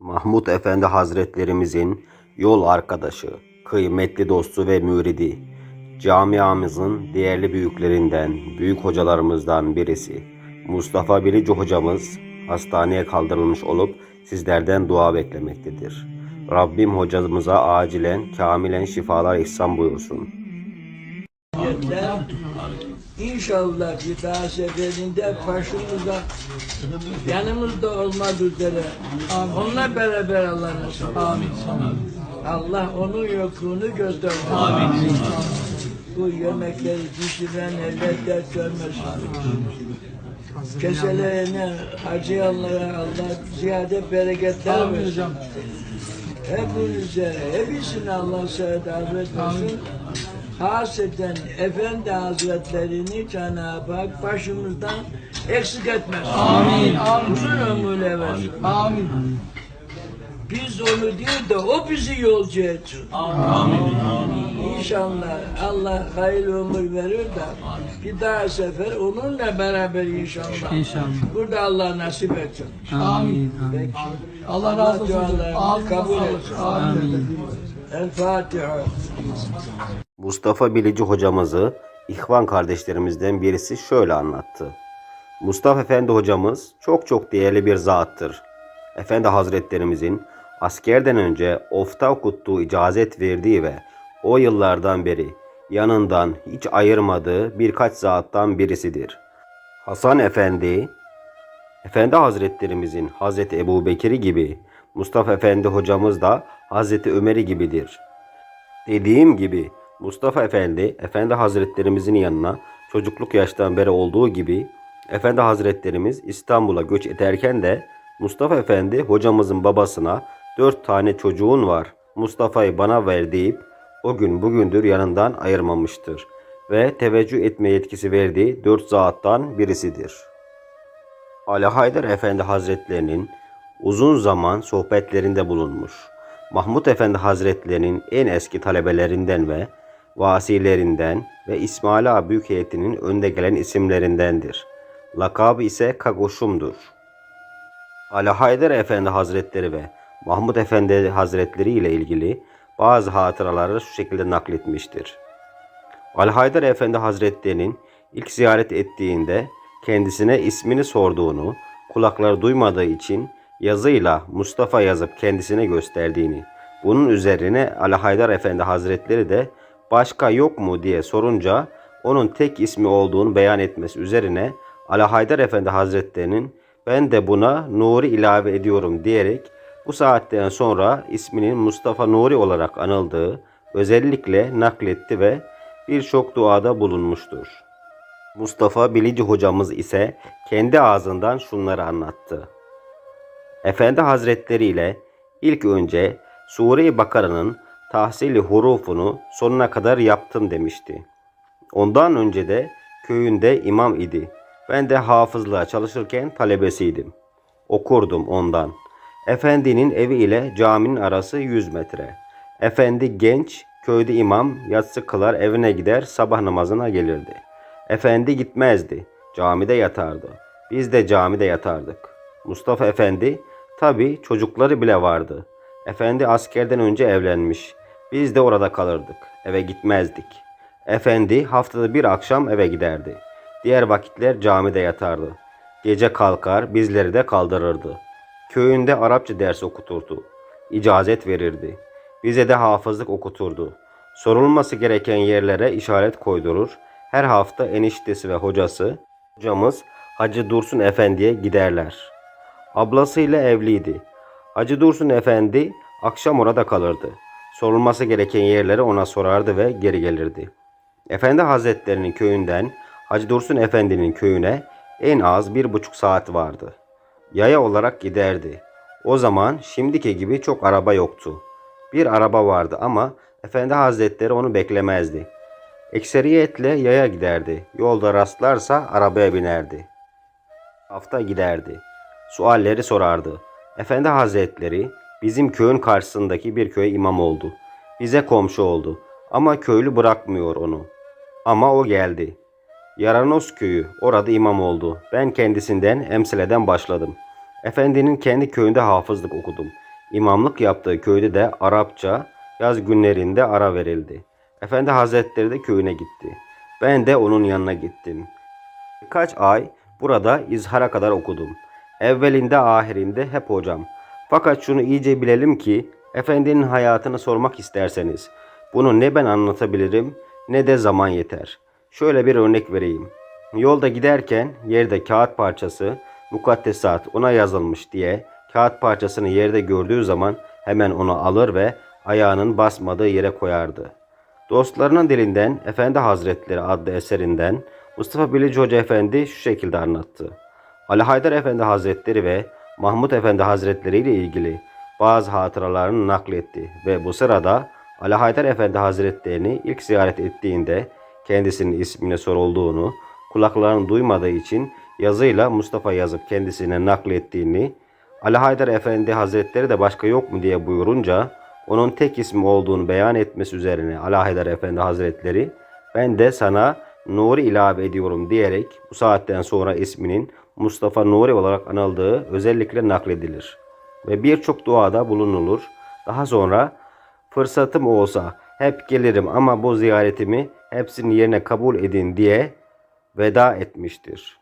Mahmud Efendi Hazretlerimizin yol arkadaşı, kıymetli dostu ve müridi, camiamızın değerli büyüklerinden, büyük hocalarımızdan birisi, Mustafa Bilici hocamız hastaneye kaldırılmış olup sizlerden dua beklemektedir. Rabbim hocamıza acilen, kamilen şifalar ihsan buyursun. Ayetler İnşallah bir daha seferinde başımızda yanımızda olmak üzere onunla beraber Allah nasip Amin. Allah onun yokluğunu göstermesin. Amin. Bu yemekleri pişiren dert görmesin. Keselerine acıyanlara Allah ziyade bereketler versin. Hepinize, hepsine Allah saadet versin. Hasreten Efendi Hazretlerini Cenab-ı Hak başımızdan eksik etmez. Amin. Uzun ömürle versin. Amin. Biz onu değil de o bizi yolcu etsin. Amin. İnşallah Allah hayırlı ömür verir de bir daha sefer onunla beraber inşallah. İnşallah. Burada Allah nasip etsin. Amin. Peki. Allah razı olsun. Ağzına kabul sağlık. etsin. Amin. El Fatiha. Mustafa Bilici hocamızı İhvan kardeşlerimizden birisi şöyle anlattı. Mustafa Efendi hocamız çok çok değerli bir zattır. Efendi Hazretlerimizin askerden önce ofta okuttuğu icazet verdiği ve o yıllardan beri yanından hiç ayırmadığı birkaç zattan birisidir. Hasan Efendi, Efendi Hazretlerimizin Hazreti Ebu Bekir'i gibi Mustafa Efendi hocamız da Hazreti Ömer'i gibidir. Dediğim gibi Mustafa Efendi, Efendi Hazretlerimizin yanına çocukluk yaştan beri olduğu gibi Efendi Hazretlerimiz İstanbul'a göç ederken de Mustafa Efendi hocamızın babasına dört tane çocuğun var Mustafa'yı bana ver deyip o gün bugündür yanından ayırmamıştır ve teveccüh etme yetkisi verdiği dört zattan birisidir. Ali Haydar Efendi Hazretlerinin uzun zaman sohbetlerinde bulunmuş. Mahmud Efendi Hazretlerinin en eski talebelerinden ve vasilerinden ve İsmail Büyük Heyeti'nin önde gelen isimlerindendir. Lakabı ise Kagoşum'dur. Ali Haydar Efendi Hazretleri ve Mahmud Efendi Hazretleri ile ilgili bazı hatıraları şu şekilde nakletmiştir. Ali Haydar Efendi Hazretleri'nin ilk ziyaret ettiğinde kendisine ismini sorduğunu, kulakları duymadığı için yazıyla Mustafa yazıp kendisine gösterdiğini, bunun üzerine Ali Haydar Efendi Hazretleri de başka yok mu diye sorunca onun tek ismi olduğunu beyan etmesi üzerine Ali Haydar Efendi Hazretlerinin ben de buna Nuri ilave ediyorum diyerek bu saatten sonra isminin Mustafa Nuri olarak anıldığı özellikle nakletti ve birçok duada bulunmuştur. Mustafa Bilici hocamız ise kendi ağzından şunları anlattı. Efendi Hazretleri ile ilk önce Sure-i Bakara'nın tahsili hurufunu sonuna kadar yaptım demişti. Ondan önce de köyünde imam idi. Ben de hafızlığa çalışırken talebesiydim. Okurdum ondan. Efendinin evi ile caminin arası 100 metre. Efendi genç, köyde imam yatsı kılar evine gider sabah namazına gelirdi. Efendi gitmezdi. Camide yatardı. Biz de camide yatardık. Mustafa Efendi tabi çocukları bile vardı. Efendi askerden önce evlenmiş. Biz de orada kalırdık. Eve gitmezdik. Efendi haftada bir akşam eve giderdi. Diğer vakitler camide yatardı. Gece kalkar bizleri de kaldırırdı. Köyünde Arapça ders okuturdu. İcazet verirdi. Bize de hafızlık okuturdu. Sorulması gereken yerlere işaret koydurur. Her hafta eniştesi ve hocası, hocamız Hacı Dursun Efendi'ye giderler. Ablasıyla evliydi. Hacı Dursun Efendi akşam orada kalırdı. Sorulması gereken yerleri ona sorardı ve geri gelirdi. Efendi Hazretlerinin köyünden Hacı Dursun Efendi'nin köyüne en az bir buçuk saat vardı. Yaya olarak giderdi. O zaman şimdiki gibi çok araba yoktu. Bir araba vardı ama Efendi Hazretleri onu beklemezdi. Ekseriyetle yaya giderdi. Yolda rastlarsa arabaya binerdi. Hafta giderdi. Sualleri sorardı. Efendi Hazretleri bizim köyün karşısındaki bir köye imam oldu. Bize komşu oldu. Ama köylü bırakmıyor onu. Ama o geldi. Yaranos köyü orada imam oldu. Ben kendisinden emsileden başladım. Efendinin kendi köyünde hafızlık okudum. İmamlık yaptığı köyde de Arapça yaz günlerinde ara verildi. Efendi Hazretleri de köyüne gitti. Ben de onun yanına gittim. Birkaç ay burada izhara kadar okudum. Evvelinde ahirinde hep hocam. Fakat şunu iyice bilelim ki efendinin hayatını sormak isterseniz bunu ne ben anlatabilirim ne de zaman yeter. Şöyle bir örnek vereyim. Yolda giderken yerde kağıt parçası mukaddesat ona yazılmış diye kağıt parçasını yerde gördüğü zaman hemen onu alır ve ayağının basmadığı yere koyardı. Dostlarının dilinden Efendi Hazretleri adlı eserinden Mustafa Bilici Hoca Efendi şu şekilde anlattı. Ali Haydar Efendi Hazretleri ve Mahmut Efendi Hazretleri ile ilgili bazı hatıralarını nakletti ve bu sırada Ali Haydar Efendi Hazretlerini ilk ziyaret ettiğinde kendisinin ismine sorulduğunu, kulaklarının duymadığı için yazıyla Mustafa yazıp kendisine naklettiğini, Ali Haydar Efendi Hazretleri de başka yok mu diye buyurunca onun tek ismi olduğunu beyan etmesi üzerine Ali Haydar Efendi Hazretleri ben de sana Nuri ilave ediyorum diyerek bu saatten sonra isminin Mustafa Nuri olarak anıldığı özellikle nakledilir. Ve birçok duada bulunulur. Daha sonra fırsatım olsa hep gelirim ama bu ziyaretimi hepsinin yerine kabul edin diye veda etmiştir.